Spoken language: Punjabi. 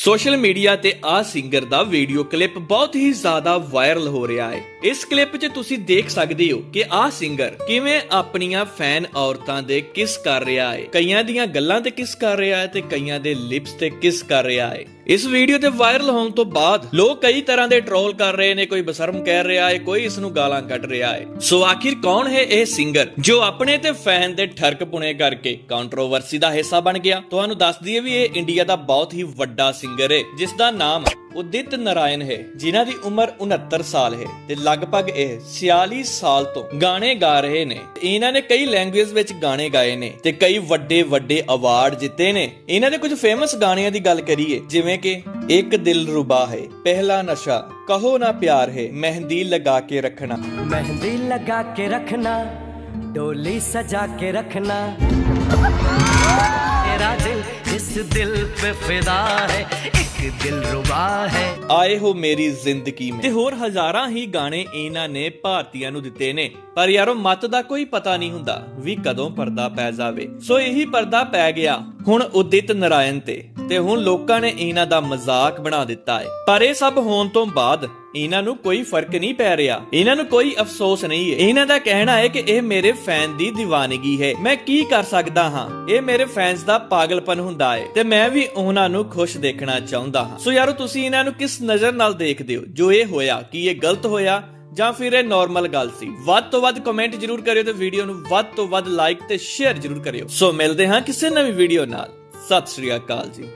ਸੋਸ਼ਲ ਮੀਡੀਆ ਤੇ ਆ ਸਿੰਗਰ ਦਾ ਵੀਡੀਓ ਕਲਿੱਪ ਬਹੁਤ ਹੀ ਜ਼ਿਆਦਾ ਵਾਇਰਲ ਹੋ ਰਿਹਾ ਹੈ। ਇਸ ਕਲਿੱਪ 'ਚ ਤੁਸੀਂ ਦੇਖ ਸਕਦੇ ਹੋ ਕਿ ਆ ਸਿੰਗਰ ਕਿਵੇਂ ਆਪਣੀਆਂ ਫੈਨ ਔਰਤਾਂ ਦੇ ਕਿਸ ਕਰ ਰਿਹਾ ਹੈ। ਕਈਆਂ ਦੀਆਂ ਗੱਲਾਂ ਤੇ ਕਿਸ ਕਰ ਰਿਹਾ ਹੈ ਤੇ ਕਈਆਂ ਦੇ ਲਿਪਸ ਤੇ ਕਿਸ ਕਰ ਰਿਹਾ ਹੈ। ਇਸ ਵੀਡੀਓ ਤੇ ਵਾਇਰਲ ਹੋਣ ਤੋਂ ਬਾਅਦ ਲੋਕ ਕਈ ਤਰ੍ਹਾਂ ਦੇ ਟ੍ਰੋਲ ਕਰ ਰਹੇ ਨੇ, ਕੋਈ ਬਸਰਮ ਕਹਿ ਰਿਹਾ ਹੈ, ਕੋਈ ਇਸ ਨੂੰ ਗਾਲਾਂ ਕੱਢ ਰਿਹਾ ਹੈ। ਸੋ ਆਖਿਰ ਕੌਣ ਹੈ ਇਹ ਸਿੰਗਰ ਜੋ ਆਪਣੇ ਤੇ ਫੈਨ ਦੇ ਠਰਕ ਪੁਣੇ ਕਰਕੇ ਕੰਟਰੋਵਰਸੀ ਦਾ ਹਿੱਸਾ ਬਣ ਗਿਆ? ਤੁਹਾਨੂੰ ਦੱਸ ਦਈਏ ਵੀ ਇਹ ਇੰਡੀਆ ਦਾ ਬਹੁਤ ਹੀ ਵੱਡਾ ਸਿੰਗਰ ਹੈ ਜਿਸ ਦਾ ਨਾਮ ਉਦਿਤ ਨਾਰਾਇਣ ਹੈ, ਜਿਨ੍ਹਾਂ ਦੀ ਉਮਰ 69 ਸਾਲ ਹੈ ਤੇ ਲਗਭਗ ਇਹ 46 ਸਾਲ ਤੋਂ ਗਾਣੇ ਗਾ ਰਹੇ ਨੇ। ਇਹਨਾਂ ਨੇ ਕਈ ਲੈਂਗੁਏਜ ਵਿੱਚ ਗਾਣੇ ਗਾਏ ਨੇ ਤੇ ਕਈ ਵੱਡੇ ਵੱਡੇ ਅਵਾਰਡ ਜਿੱਤੇ ਨੇ। ਇਹਨਾਂ ਦੇ ਕੁਝ ਫੇਮਸ ਗਾਣਿਆਂ ਦੀ ਗੱਲ ਕਰੀਏ, ਜਿਵੇਂ ਕਿ ਇੱਕ ਦਿਲ ਰੁਬਾ ਹੈ, ਪਹਿਲਾ ਨਸ਼ਾ, ਕਹੋ ਨਾ ਪਿਆਰ ਹੈ, ਮਹਿੰਦੀ ਲਗਾ ਕੇ ਰੱਖਣਾ। ਮਹਿੰਦੀ ਲਗਾ ਕੇ ਰੱਖਣਾ, ਡੋਲੀ ਸਜਾ ਕੇ ਰੱਖਣਾ। दिल पे फिदा है एक दिल रुबा है ਆਏ ਹੋ ਮੇਰੀ ਜ਼ਿੰਦਗੀ में ਤੇ ਹੋਰ ਹਜ਼ਾਰਾਂ ਹੀ ਗਾਣੇ ਇਹਨਾਂ ਨੇ ਭਾਰਤੀਆਂ ਨੂੰ ਦਿੱਤੇ ਨੇ ਪਰ ਯਾਰੋ ਮਤ ਦਾ ਕੋਈ ਪਤਾ ਨਹੀਂ ਹੁੰਦਾ ਵੀ ਕਦੋਂ ਪਰਦਾ ਪੈ ਜਾਵੇ ਸੋ ਇਹੀ ਪਰਦਾ ਪੈ ਗਿਆ ਹੁਣ ਉਦਿਤ ਨਾਰਾਇਣ ਤੇ ਤੇ ਹੁਣ ਲੋਕਾਂ ਨੇ ਇਹਨਾਂ ਦਾ ਮਜ਼ਾਕ ਬਣਾ ਦਿੱਤਾ ਹੈ ਪਰ ਇਹ ਸਭ ਹੋਣ ਤੋਂ ਬਾਅਦ ਇਹਨਾਂ ਨੂੰ ਕੋਈ ਫ਼ਰਕ ਨਹੀਂ ਪੈ ਰਿਹਾ। ਇਹਨਾਂ ਨੂੰ ਕੋਈ ਅਫਸੋਸ ਨਹੀਂ ਹੈ ਇਹਨਾਂ ਦਾ ਕਹਿਣਾ ਹੈ ਕਿ ਇਹ ਮੇਰੇ ਫੈਨ ਦੀ دیਵਾਨਗੀ ਹੈ। ਮੈਂ ਕੀ ਕਰ ਸਕਦਾ ਹਾਂ? ਇਹ ਮੇਰੇ ਫੈਨਸ ਦਾ ਪਾਗਲਪਨ ਹੁੰਦਾ ਹੈ ਤੇ ਮੈਂ ਵੀ ਉਹਨਾਂ ਨੂੰ ਖੁਸ਼ ਦੇਖਣਾ ਚਾਹੁੰਦਾ ਹਾਂ। ਸੋ ਯਾਰੋ, ਤੁਸੀਂ ਇਹਨਾਂ ਨੂੰ ਕਿਸ ਨਜ਼ਰ ਨਾਲ ਦੇਖਦੇ ਹੋ? ਜੋ ਇਹ ਹੋਇਆ, ਕੀ ਇਹ ਗਲਤ ਹੋਇਆ? ਜਾਂ ਫਿਰ ਇਹ ਨਾਰਮਲ ਗੱਲ ਸੀ। ਵੱਧ ਤੋਂ ਵੱਧ ਕਮੈਂਟ ਜਰੂਰ ਕਰਿਓ ਤੇ ਵੀਡੀਓ ਨੂੰ ਵੱਧ ਤੋਂ ਵੱਧ ਲਾਈਕ ਤੇ ਸ਼ੇਅਰ ਜਰੂਰ ਕਰਿਓ। ਸੋ ਮਿਲਦੇ ਹਾਂ ਕਿਸੇ ਨਵੀਂ ਵੀਡੀਓ ਨਾਲ। ਸਤਿ ਸ਼੍ਰੀ ਅਕਾਲ ਜੀ।